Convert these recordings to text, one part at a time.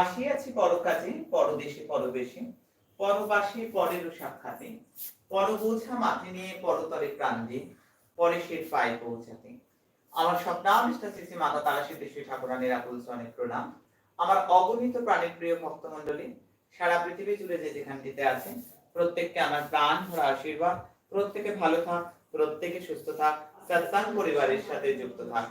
আসিয়াছি পরকাজে, পরদেশে পরবেশে, পরবাসে পরেরও সাক্ষাতে। পরবোঝা মাথে নিয়ে পরতরে প্রাণ পরে সে পায়ে পৌঁছাতে। আমার স্বপ্নাবিষ্ট শ্রী মাতা তারা সিদ্ধেশ্বরী ঠাকুরানীর আকুল অনেক প্রণাম। আমার অগণিত প্রাণের প্রিয় ভক্তমণ্ডলী, সারা পৃথিবী জুড়ে যে যেখানটিতে আছে, প্রত্যেককে আমার প্রাণ ভরা আশীর্বাদ, প্রত্যেকে ভালো থাক, প্রত্যেকে সুস্থ থাক, সৎসাং পরিবারের সাথে যুক্ত থাক।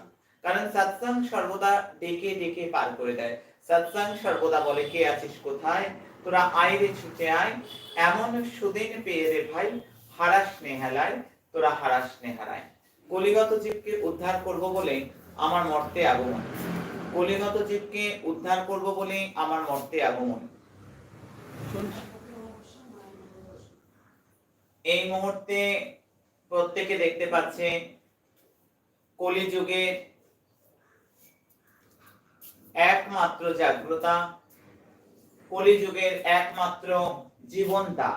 কারণ সৎসাং সর্বদা ডেকে ডেকে পার করে দেয়। সৎসাং সর্বদা বলে, কে আছিস কোথায়? তোরা আয় রে, ছুটে আয়। এমন সুদিন পেয়ে রে ভাই, হারাস নেহালায়, তোরা হারাস নেহারায়। কলিগত জীবকে উদ্ধার করব বলে আমার মর্তে আগমন। কলিগত জীবকে উদ্ধার করব বলে আমার মর্তে আগমন। এই মুহূর্তে প্রত্যেকে দেখতে পাচ্ছে, কলিযুগের একমাত্র জাগ্রতা, কলিযুগের একমাত্র জীবনটা।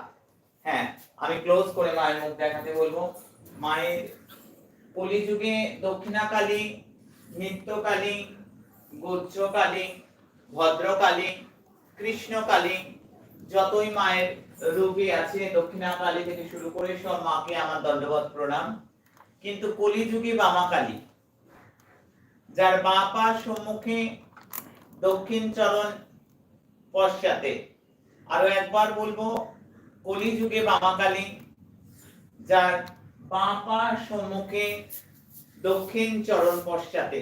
হ্যাঁ আমি ক্লোজ করে মায়ের মুখ দেখাতে বলব। মায়ের কলিযুগে দক্ষিণাকালী, নিত্যকালী, গোত্রকালী, ভদ্রকালী, কৃষ্ণকালী, যতই মায়ের রূপে আছে, দক্ষিণাকালী থেকে শুরু করে সব মাকে আমার দণ্ডবত প্রণাম। কিন্তু কলিযুগে বামাকালী, যার বাঁ পা সম্মুখে দক্ষিণ চরণ পশ্চাতে। আরও একবার বলব, কলিযুগে বামাকালী, যার বাঁ পা সম্মুখে দক্ষিণ চরণ পশ্চাতে।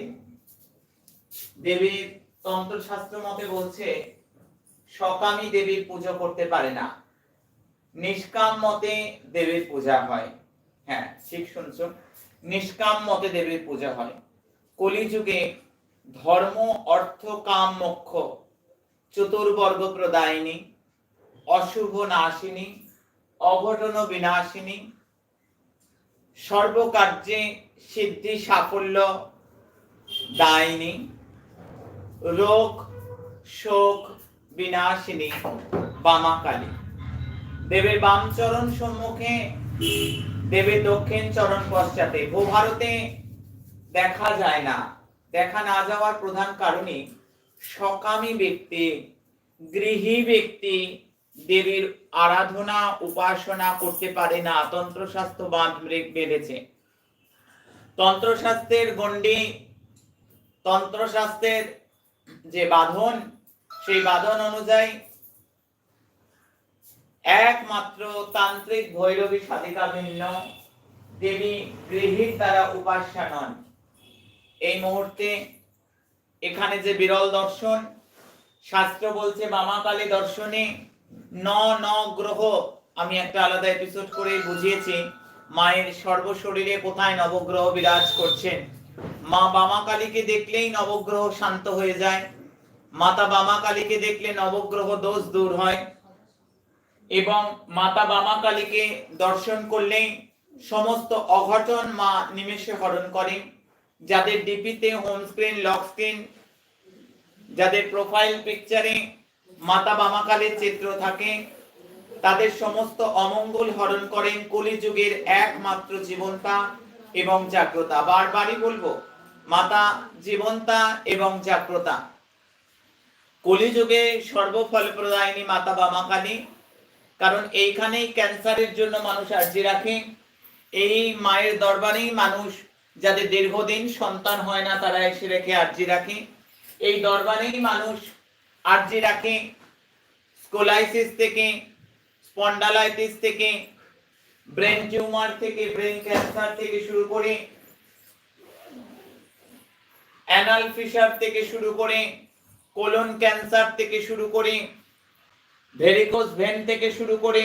দেবীর তন্ত্রশাস্ত্র মতে বলছে, সকামী দেবীর পুজো করতে পারে না। নিষ্কাম মতে দেবীর পূজা হয়। হ্যাঁ ঠিক শুনছো। নিষ্কাম মতে দেবীর পূজা হয়। কলিযুগে ধর্ম, অর্থ, কাম, মোক্ষ। চতুর্বর্গ প্রদায়িনী, অশুভ নাশিনী, অঘটন বিনাশিনী। সর্বকার্যে সিদ্ধি সাফল্য দায়িনী। রোগ, শোক বিনাশিনী, বামাকালী। দেবের বাম চরণ সম্মুখে, দেবের দক্ষিণ চরণ পশ্চাতে। ভূভারতে দেখা যায় না। দেখা না যাওয়ার প্রধান কারণে সকামী ব্যক্তি, গৃহী ব্যক্তি দেবীর আরাধনা, উপাসনা করতে পারে না। তন্ত্রশাস্ত্র বাঁধ বেঁধেছে। তন্ত্রশাস্ত্রের গণ্ডি, তন্ত্রশাস্ত্রের যে বাঁধন, সেই বাঁধন অনুযায়ী একমাত্র তান্ত্রিক ভৈরবী সাধিকা ভিন্ন দেবী গৃহীর দ্বারা উপাস্যা নন এই মুহূর্তে এখানে যে বিরল দর্শন, শাস্ত্র বলছে বামাকালী দর্শনে ন ন গ্রহ। আমি একটা আলাদা এপিসোড করে বুঝিয়েছি, মায়ের সর্বশরীরে কোথায় নবগ্রহ বিরাজ করছেন মা বামাকালীকে দেখলেই নবগ্রহ শান্ত হয়ে যায়। মাতা বামাকালীকে দেখলে নবগ্রহ দোষ দূর হয়। এবং মাতা বামাকালীকে দর্শন করলেই সমস্ত অঘটন মা নিমেষে হরণ করেন। যাদের ডিপিতে হোম স্ক্রিন লক স্ক্রিন যাদের প্রোফাইল পিকচারে মাতা বামাকালের চিত্র থাকে, তাদের সমস্ত অমঙ্গল হরণ করেন কলিযুগের একমাত্র জীবনতা এবং জাগ্রতা। বারবারই বলব, মাতা জীবনতা এবং জাগ্রতা। কলিযুগে সর্বফল প্রদায়িনী মাতা বামাকালী, কারণ এইখানেই ক্যান্সারের জন্য মানুষ আর্জি রাখে। এই মায়ের দরবারেই মানুষ যাদের দীর্ঘদিন সন্তান হয় না, তারা এসে রেখে আর্জি রাখে। এই দরবারেই মানুষ আর্জি রাখে। স্কোলাইসিস থেকে, স্পন্ডালাইটিস থেকে, ব্রেন টিউমার থেকে, ব্রেন ক্যান্সার থেকে শুরু করে, অ্যানাল ফিশার থেকে শুরু করে, কোলন ক্যান্সার থেকে শুরু করে ভেরিকোস ভেন থেকে শুরু করে,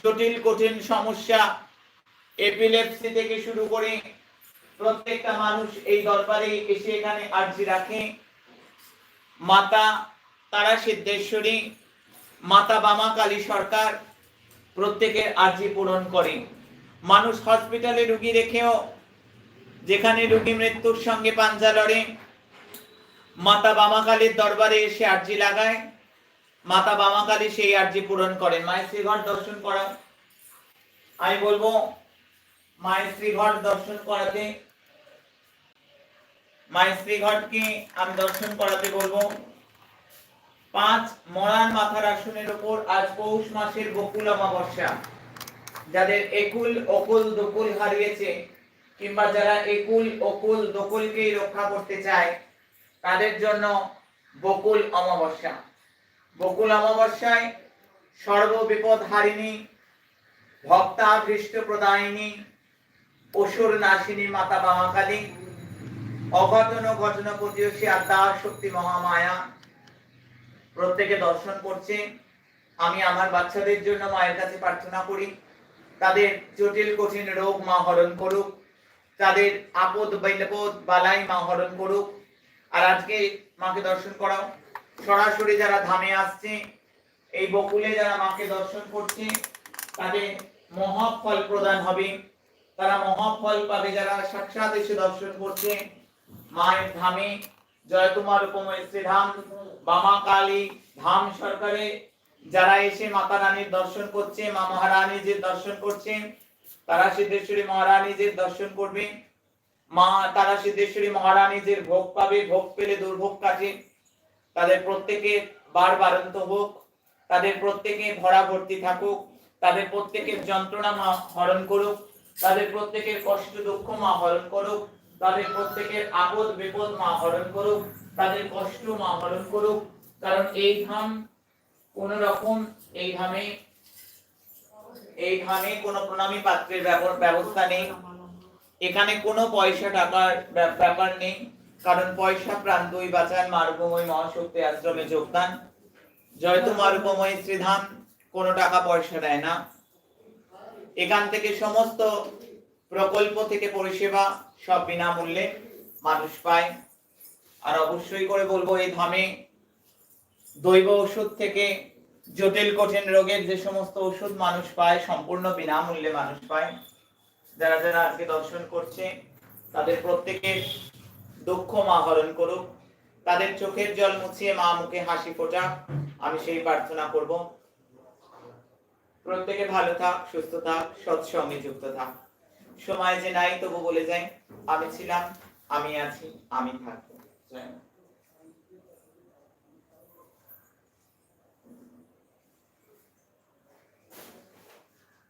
জটিল কঠিন সমস্যা, এপিলেপসি থেকে শুরু করে প্রত্যেকটা মানুষ এই দরবারে এসে এখানে আর্জি রাখে। মাতা তারা সিদ্ধেশ্বরী, মাতা বামা কালী সরকার প্রত্যেকের আর্জি পূরণ করে। মানুষ হসপিটালে রুগী রেখেও, যেখানে রুগী মৃত্যুর সঙ্গে পাঞ্জা লড়ে, মাতা বামা কালীর দরবারে এসে আর্জি লাগায়। মাতা বামা কালী সেই আর্জি পূরণ করেন। মায়ের শ্রীঘর দর্শন করা আমি বলব মায়ের শ্রীঘর দর্শন করাতে মায়ের শ্রীঘরকে আমি দর্শন করাতে বলব। পাঁচ, মরার মাথার আসনের উপর আজ পৌষ মাসের বকুল অমাবস্যা। যাদের একুল অকুল দকুল হারিয়েছে, কিংবা যারা একুল অকুল দকুলকেই রক্ষা করতে চায়, তাদের জন্য বকুল অমাবস্যা। বকুল অমাবস্যায় সর্ব বিপদ হারিণী, ভক্তাভীষ্ট প্রদায়িনী, অসুর নাশিনী মাতা বামাকালী অঘটন ঘটন প্রতিবেশী আদ্যা শক্তি মহামায়া। প্রত্যেকে দর্শন করছে। আমি আমার বাচ্চাদের জন্য মায়ের কাছে প্রার্থনা করি। তাদের জটিল, কঠিন রোগ মা হরণ করুক। তাদের আপদ, বিপদ, বালাই মা হরণ করুক। আর আজকে মাকে দর্শন করাও। সরাসরি যারা ধামে আসছে, এই বকুলে যারা মাকে দর্শন করছে, তাদের মহাফল প্রদান হবে। তারা মহাফল পাবে যারা সাক্ষাৎ এসে দর্শন করছে। মায়ের ধামে জয়কুমার উপময় শ্রীধাম, বামা কালী ধাম সরকারে। যারা এসে মাতা রানীর দর্শন করছে, মা মহারানীজির দর্শন করছে, তারা সিদ্ধেশ্বরী মহারানীজির দর্শন করবে। মা, তারা সিদ্ধেশ্বরী মহারানীজির ভোগ পাবে, ভোগ পেলে দুর্ভোগ কাটে। তাদের প্রত্যেকে বার বারন্ত হোক, তাদের প্রত্যেকে ভরা ভর্তি থাকুক, তাদের প্রত্যেকের যন্ত্রণা মা হরণ করুক, তাদের প্রত্যেকের কষ্ট দুঃখ মা হরণ করুক। তাদের প্রত্যেকের আপদ বিপদ মা হরণ করুক, তাদের কষ্ট মা হরণ করুক। কারণ এই ধাম কোন রকম এই ধামে এই ধামে কোনো প্রণামী পাত্রের ব্যবস্থা নেই। এখানে কোনো পয়সা টাকার ব্যাপার নেই। কারণ পয়সা প্রান্তই বাঁচান মারুপময় মহাশক্তি আশ্রমে যোগদান। জয়তু মারুপময় শ্রীধাম কোনো টাকা পয়সা দেয় না। এখান থেকে সমস্ত প্রকল্প থেকে পরিষেবা সব বিনামূল্যে মানুষ পায়। আর অবশ্যই করে বলব, এই ধামে দৈব ওষুধ থেকে জটিল কঠিন রোগের যে সমস্ত ওষুধ মানুষ পায়, সম্পূর্ণ বিনামূল্যে মানুষ পায়। যারা যারা আজকে দর্শন করছে, তাদের প্রত্যেকের দুঃখ মা হরণ করুক। তাদের চোখের জল মুছিয়ে মা মুখে হাসি ফোটাক। আমি সেই প্রার্থনা করব। প্রত্যেকে ভালো থাক, সুস্থ থাক, সৎসঙ্গে যুক্ত থাক। সময় যে নাই তবু বলে যাই আমি ছিলাম আমি আছি আমি থাকব।